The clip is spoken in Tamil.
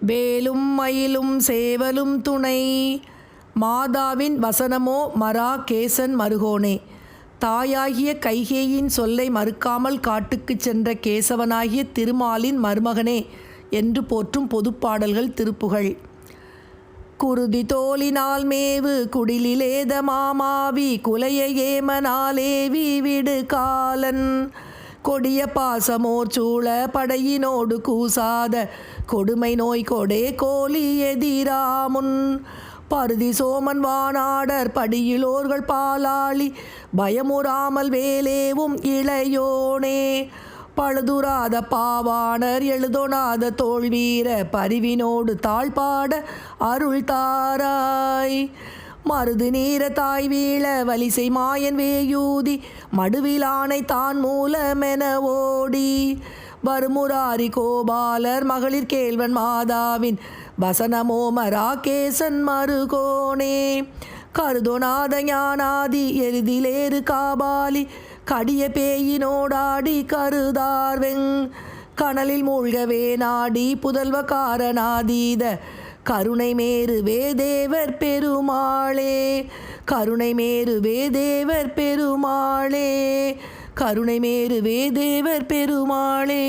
வேலும் மயிலும் சேவலும் துணை. மாதாவின் வசனமோ மரா கேசன் மருகோனே. தாயாகிய கைகேயின் சொல்லை மறுக்காமல் காட்டுக்குச் சென்ற கேசவனாகிய திருமாலின் மருமகனே என்று போற்றும் பொதுப்பாடல்கள் திருப்புகழ் குருதி தோலினால் மேவு குடிலிலேத மாமாவி குலைய ஏமனாலேவி விடு காலன். கொடிய பாசமோர் சூழ படையினோடு கூசாத கொடுமை நோய் கொடே கோலி எதிராமுன். பருதி சோமன் வானாடர் படியிலோர்கள் பாலாளி பயமுறாமல் வேலேவும் இளையோனே. பழுதுராத பாவாணர் எழுதொணாத தோல்வீர பரிவினோடு தாழ்பாட அருள் தாராய் மருது நீர தாய் வீழ வலிசை மாயன் வேயூதி மடுவிலானை தான் மூலமென ஓடி. வருமுராரி கோபாலர் மகளிர் கேள்வன் மாதாவின் வசனமோ மராகேசன் மறுகோணே கருதோநாத ஞானாதி எரிதிலேறு காபாலி கடிய பேயினோடாடி கருதார்வெங். கனலில் மூழ்கவே நாடி புதல்வ காரணாதீத கருணை மேருவே தேவர் பெருமாளே கருணை மேருவே தேவர் பெருமாளே கருணை மேருவே தேவர் பெருமாளே.